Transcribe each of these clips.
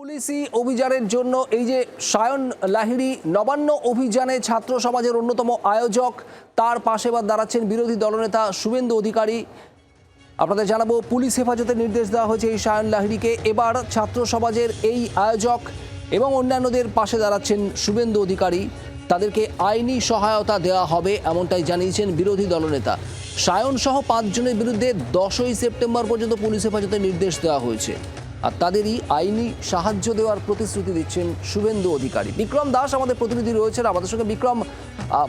পুলিশি অভিযানের জন্য এই যে সায়ন লাহিড়ি নবান্ন অভিযানে ছাত্র সমাজের অন্যতম আয়োজক, তার পাশে বা দাঁড়াচ্ছেন বিরোধী দলনেতা শুভেন্দু অধিকারী। আপনাদের জানাব, পুলিশ হেফাজতে নির্দেশ দেওয়া হয়েছে এই সায়ন লাহিড়িকে। এবার ছাত্র সমাজের এই আয়োজক এবং অন্যান্যদের পাশে দাঁড়াচ্ছেন শুভেন্দু অধিকারী। তাদেরকে আইনি সহায়তা দেওয়া হবে এমনটাই জানিয়েছেন বিরোধী দলনেতা। সায়ন সহ পাঁচজনের বিরুদ্ধে দশই সেপ্টেম্বর পর্যন্ত পুলিশ হেফাজতে নির্দেশ দেওয়া হয়েছে। আর তাদেরই আইনি সাহায্য দেওয়ার প্রতিশ্রুতি দিচ্ছেন শুভেন্দু অধিকারী। বিক্রম দাস আমাদের প্রতিনিধি রয়েছেন। আমাদের সঙ্গে বিক্রম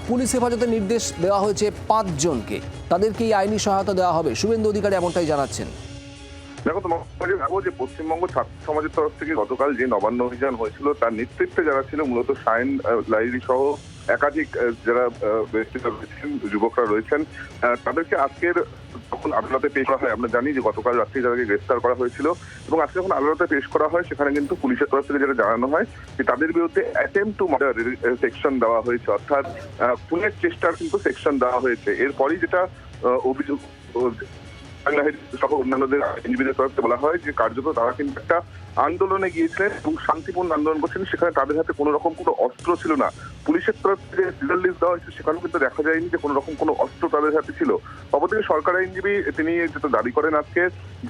পুলিশ হেফাজতের নির্দেশ দেওয়া হয়েছে পাঁচজনকে। তাদেরকে এই আইনি সহায়তা দেওয়া হবে। শুভেন্দু অধিকারী এমনটাই জানাচ্ছেন। দেখো তোমাকে ভাবো যে পশ্চিমবঙ্গ ছাত্র সমাজের তরফ থেকে গতকাল যে নবান্ন অভিযান হয়েছিল তার নেতৃত্বে যারা ছিল মূলত আহ, লাহিড়ী সহ একাধিক যারা রয়েছেন যুবকরা রয়েছেন তাদেরকে আজকের যখন আদালতে পেশ করা হয়। আমরা জানি যে গতকাল রাত্রি যাদেরকে গ্রেফতার করা হয়েছিল এবং আজকে যখন আদালতে পেশ করা হয়, সেখানে কিন্তু পুলিশের তরফ থেকে যেটা জানানো হয় যে তাদের বিরুদ্ধে অ্যাটেম্প টু মার্ডার সেকশন দেওয়া হয়েছে। অর্থাৎ খুনের চেষ্টার কিন্তু সেকশন দেওয়া হয়েছে। এরপরই যেটা অভিযোগ বাংলাদেশ সহ অন্যান্যদের আইনজীবীদের তরফ বলা হয় যে কার্যত তারা কিন্তু একটা আন্দোলনে গিয়েছিলেন এবং শান্তিপূর্ণ আন্দোলন করছেন সেখানে তাদের হাতে কোনো রকম কোনো অস্ত্র ছিল না। পুলিশের তরফ থেকে সিজার লিস্ট দেওয়া হয়েছে সেখানেও কিন্তু দেখা যায়নি যে কোনো রকম কোনো অস্ত্র তাদের হাতে ছিল। অপরদিকে সরকার আইনজীবী তিনি যেটা দাবি করেন আজকে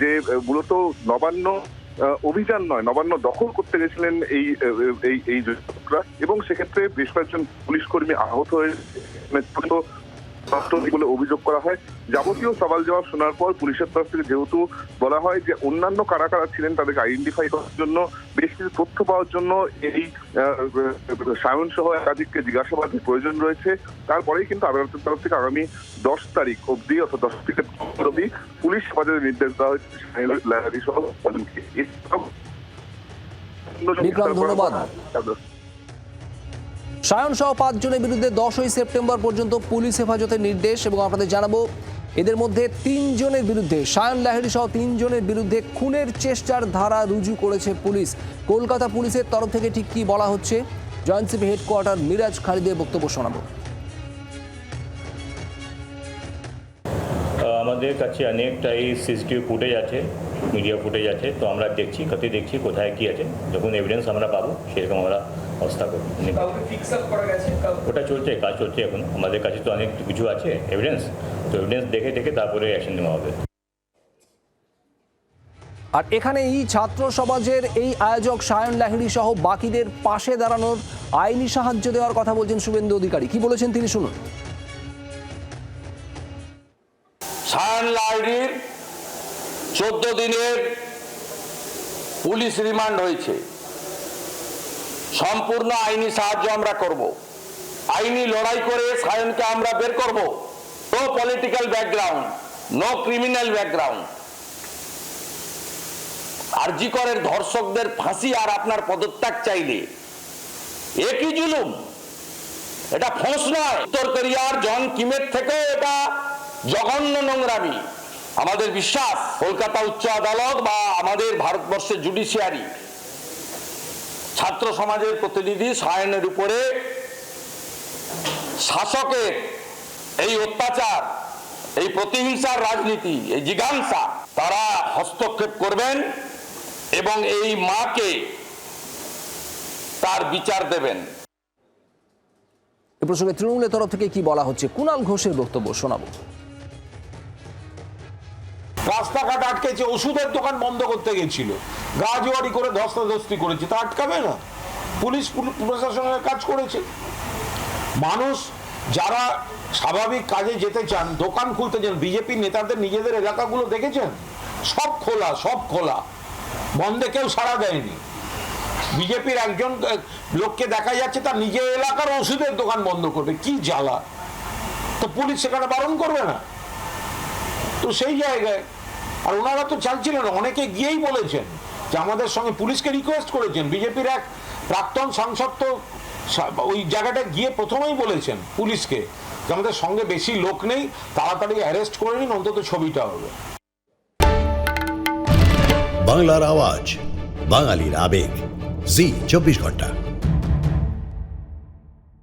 যে মূলত নবান্ন অভিযান নয়, নবান্ন দখল করতে গেছিলেন এই এই এই এবং সেক্ষেত্রে বেশ কয়েকজন পুলিশ কর্মী আহত হয়ে মানে বলে অভিযোগ করা হয়। যাবতীয় সওয়াল জবাব শোনার পর পুলিশের তরফ থেকে যেহেতু বলা হয় যে অন্যান্য কারা কারা ছিলেন তাদেরকে আইডেন্টিফাই করার জন্য বেশ কিছু তথ্য পাওয়ার জন্য এই সায়ন সহ একাধিককে জিজ্ঞাসাবাদের প্রয়োজন রয়েছে। তারপরেই কিন্তু আদালতের তরফ থেকে আগামী দশ তারিখ অবধি অর্থাৎ দশ থেকে অবধি পুলিশ হেফাজতের নির্দেশ দেওয়া হয়েছে সহ। বিক্রম, ধন্যবাদ। সায়ন সহ পাঁচজনের বিরুদ্ধে দশই সেপ্টেম্বর পর্যন্ত পুলিশ হেফাজতের নির্দেশ এবং আপনাদের জানাব, এদের মধ্যে তিনজনের বিরুদ্ধে, সায়ন লাহিড়ী সহ তিনজনের বিরুদ্ধে খুনের চেষ্টার ধারা রুজু করেছে পুলিশ। কলকাতা পুলিশের তরফ থেকে ঠিক কী বলা হচ্ছে? জয়েন্ট সিপি হেডকোয়ার্টার মিরাজ খালিদের বক্তব্য শোনাবো। আমাদের কাছে অনেকটাই সিসিটিভি ফুটেজ আছে, মিডিয়া ফুটেজ আছে, তো আমরা দেখছি কত দেখছি কোথায় কি আছে। যখন এভিডেন্স আমরা পাবো, সেরকম আমরা কাউকে ওটা চলছে কাজ চলছে এখন। আমাদের কাছে তো অনেক কিছু আছে এভিডেন্স তো এভিডেন্স দেখে দেখে তারপরে অ্যাকশন নেওয়া হবে। আর এখানে এই ছাত্র সমাজের এই আয়োজক সায়ন লাহিড়ি সহ বাকিদের পাশে দাঁড়ানোর আইনি সাহায্য দেওয়ার কথা বলছেন শুভেন্দু অধিকারী। কি বলেছেন তিনি শুনুন। সায়ন লাহিড়ির চোদ্দ দিনের পুলিশ রিমান্ড হয়েছে। সম্পূর্ণ আইনি সাহায্য আমরা করব। আইনি লড়াই করে সায়নকে আমরা বের করব। No political background, no criminal background. আরজিকরের ধর্ষকদের ফাঁসি আর আপনার পদত্যাগ চাইলে। একই জুলুম। এটা ফোঁস নয়। উত্তর কোরিয়ার জন কিমের থেকেও এটা জঘন্য নোংরামি। আমাদের বিশ্বাস, কলকাতা উচ্চ আদালত বা আমাদের ভারতবর্ষের জুডিশিয়ারি ছাত্র সমাজের প্রতিনিধি সায়নের উপরে শাসকের এই অত্যাচার, এই প্রতিহিংসার রাজনীতি, এই জিজ্ঞাসা তারা হস্তক্ষেপ করবেন এবং এই মাকে তার বিচার দেবেন। এ প্রসঙ্গে তৃণমূলের তরফ থেকে কি বলা হচ্ছে? কুণাল ঘোষের বক্তব্য শোনাবো। রাস্তাঘাট আটকেছে, ওষুধের দোকান বন্ধ করতে গেছিল। গাজোয়ারি করে ধস্তাধস্তি করেছে, তা আটকাবে না। পুলিশ পুল- প্রশাসনের কাজ করেছে। মানুষ যারা স্বাভাবিক কাজে যেতে চান, দোকান খুলতে চান বিজেপি নেতাদের নিজেদের এলাকাগুলো দেখেছেন? সব খোলা সব খোলা। বন্ধে কেউ সাড়া দেয়নি। বিজেপির একজন লোককে দেখা যাচ্ছে, তার নিজের এলাকার ওষুধের দোকান বন্ধ করবে। কি জ্বালা? তো পুলিশ সেখানে বারণ করবে না? তো সেই জায়গায়, আর ওনারা তো চাইছিলেন, অনেকে গিয়েই বলেছেন যে আমাদের সঙ্গে পুলিশকে রিকোয়েস্ট করেছেন। বিজেপির এক প্রাক্তন সাংসদ তো ওই জায়গাটা গিয়ে প্রথমেই বলেছেন পুলিশকে যে আমাদের সঙ্গে বেশি লোক নেই, তাড়াতাড়ি অ্যারেস্ট করে নিন, অন্তত ছবিটা হবে। বাংলার আওয়াজ, বাঙালির আবেগ। জি, চব্বিশ ঘণ্টা।